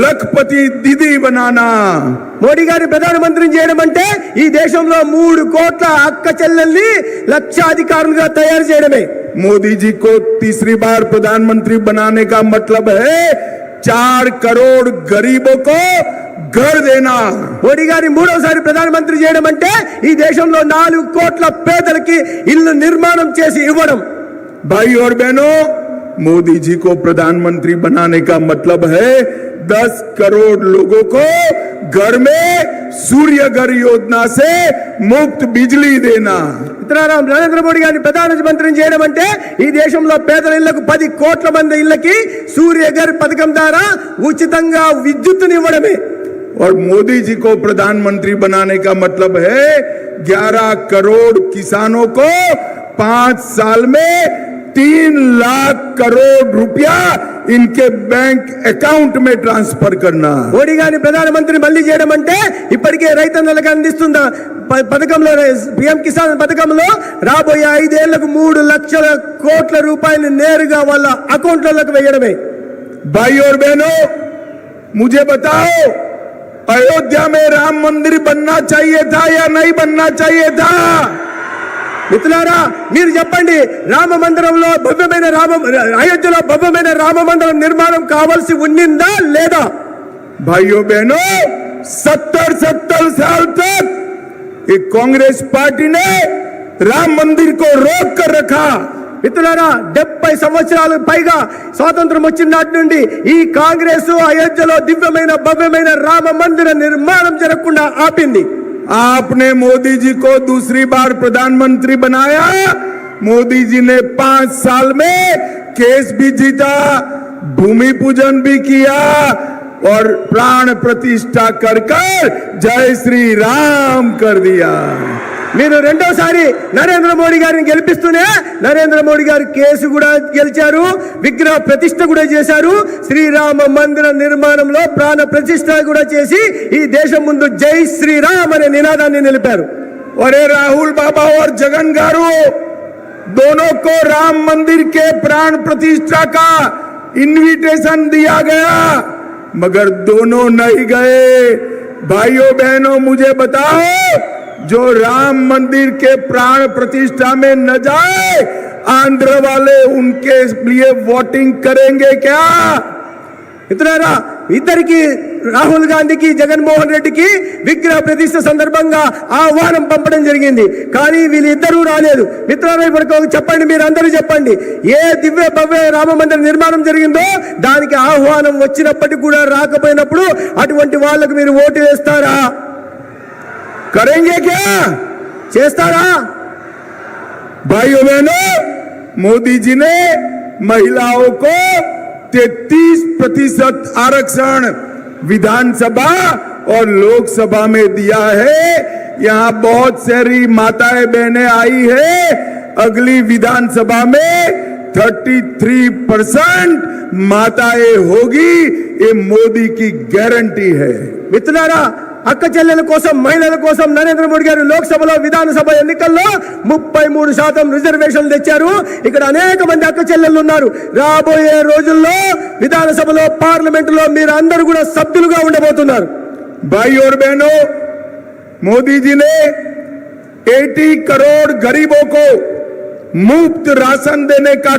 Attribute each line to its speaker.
Speaker 1: Lakhpati దిది banana.
Speaker 2: Modi గారు ప్రధానమంత్రిని చేయడం అంటే ఈ దేశంలో మూడు కోట్ల అక్క చెల్లెల్ని లక్షాధికారులుగా తయారు చేయడమే.
Speaker 1: మోదీజీ కో తీసరి బార్ ప్రధానమంత్రి బనానే కా మతలబ్ హే? చార్ కరోడ్ గరీబో కో ఘర్ దేనా.
Speaker 2: మోడీ గారి మూడోసారి ప్రధానమంత్రి చేయడం అంటే ఈ దేశంలో నాలుగు కోట్ల పేదలకి ఇల్లు నిర్మాణం చేసి ఇవ్వడం.
Speaker 1: భాయ్ ఓర్ బేనో मोदी जी को प्रधानमंत्री बनाने का मतलब है दस करोड़ लोगों को घर में सूर्य घर योजना से मुफ्त बिजली देना
Speaker 2: మిత్రులారా నరేంద్ర మోడీ గారిని ప్రధానమంత్రిని చేయడం అంటే ఈ దేశంలో పేదల ఇళ్లకు పది కోట్ల మంది ఇళ్లకి సూర్య గారి పథకం ద్వారా ఉచితంగా విద్యుత్తుని ఇవ్వడమే
Speaker 1: और मोदी जी को प्रधानमंत्री बनाने का मतलब है 11 करोड़ किसानों को पांच साल में तीन लाख करोड़ रुपया इनके बैंक अकाउंट में ट्रांसफर करना
Speaker 2: మోడీ గారిని ప్రధానమంత్రి మళ్ళీ చేయడం అంటే ఇప్పటికే రైతన్నలకు అందిస్తున్న ప- పథకంలో పిఎం కిసాన్ పథకంలో రాబోయే ఐదేళ్లకు మూడు లక్షల కోట్ల రూపాయలు నేరుగా వాళ్ళ అకౌంట్లలోకి వేయడమే
Speaker 1: भाई और बहनों मुझे बताओ अयोध्या में राम मंदिर बनना चाहिए था या नहीं बनना चाहिए था
Speaker 2: మిత్రులారా మీరు చెప్పండి రామ మందిరంలో భవ్యమైన రామ అయోధ్యలో భవ్యమైన రామ మందిరం నిర్మాణం కావాల్సి ఉన్నిందా లేదా?
Speaker 1: భయో బేను సత్తర్ సత్తర్. సాల్ తక్ ఈ కాంగ్రెస్ పార్టీనే రామ మందిర్ కో రోక్ కర్ రఖా.
Speaker 2: మిత్రులారా డెబ్బై సంవత్సరాలకు పైగా స్వాతంత్రం వచ్చిన నాటి నుండి ఈ కాంగ్రెస్ అయోధ్యలో దివ్యమైన భవ్యమైన రామ మందిర నిర్మాణం జరగకుండా ఆపింది.
Speaker 1: आपने मोदी जी को दूसरी बार प्रधानमंत्री बनाया। मोदी जी ने पाँच साल में केस भी जीता, भूमि पूजन भी किया और प्राण प्रतिष्ठा कर कर जय श्री राम कर दिया।
Speaker 2: మీరు రెండోసారి నరేంద్ర మోడీ గారిని గెలిపిస్తూనే నరేంద్ర మోడీ గారు కేసు కూడా గెలిచారు విగ్రహ ప్రతిష్ట కూడా చేశారు శ్రీరామ మందిర నిర్మాణంలో ప్రాణ ప్రతిష్ట కూడా చేసి ఈ దేశం ముందు జై శ్రీరామ్ అనే నినాదాన్ని నిలిపారు
Speaker 1: और ये राहुल बाबा और जगन गारू दोनों को राम मंदिर के प्राण प्रतिष्ठा का इनविटेशन दिया गया मगर दोनों नहीं गए भाइयों बहनों मुझे बताओ जो राम मंदिर के प्राण प्रतिष्ठा में न जाए आंध्र वाले उनके लिए वोटिंग करेंगे क्या
Speaker 2: మిత్రులారా ఇద్దరికి రాహుల్ గాంధీకి జగన్మోహన్ రెడ్డికి విగ్రహ ప్రతిష్ట సందర్భంగా ఆహ్వానం పంపడం జరిగింది కానీ వీళ్ళిద్దరూ రాలేదు మిత్రులారా ఇప్పుడు ఒక చెప్పండి మీరు అందరూ చెప్పండి ఏ దివ్య భవ్య రామ మందిర నిర్మాణం జరిగిందో దానికి ఆహ్వానం వచ్చినప్పటికీ కూడా రాకపోయినప్పుడు అటువంటి వాళ్ళకు మీరు ఓటు వేస్తారా
Speaker 1: करेंगे क्या
Speaker 2: చేస్తారా
Speaker 1: भाइयों बहनों मोदी जी ने महिलाओं को 33 प्रतिशत आरक्षण विधानसभा और लोकसभा में दिया है यहाँ बहुत सारी माताएं बहनें आई है अगली विधानसभा में 33 परसेंट माताएं होगी ये मोदी की गारंटी है
Speaker 2: మిత్రులారా అక్క చెల్లెల కోసం మహిళల కోసం నరేంద్ర మోడీ గారు లోక్సభలో విధానసభ ఎన్నికల్లో ముప్పై మూడు శాతం రిజర్వేషన్లు తెచ్చారు ఇక్కడ అనేక మంది అక్క చెల్లెళ్ళు ఉన్నారు రాబోయే రోజుల్లో విధానసభలో పార్లమెంటులో మీరు అందరూ కూడా సభ్యులుగా ఉండబోతున్నారు
Speaker 1: भाई और बहनों मोदी जी ने 80 करोड़ गरीबों को मुफ्त राशन देने का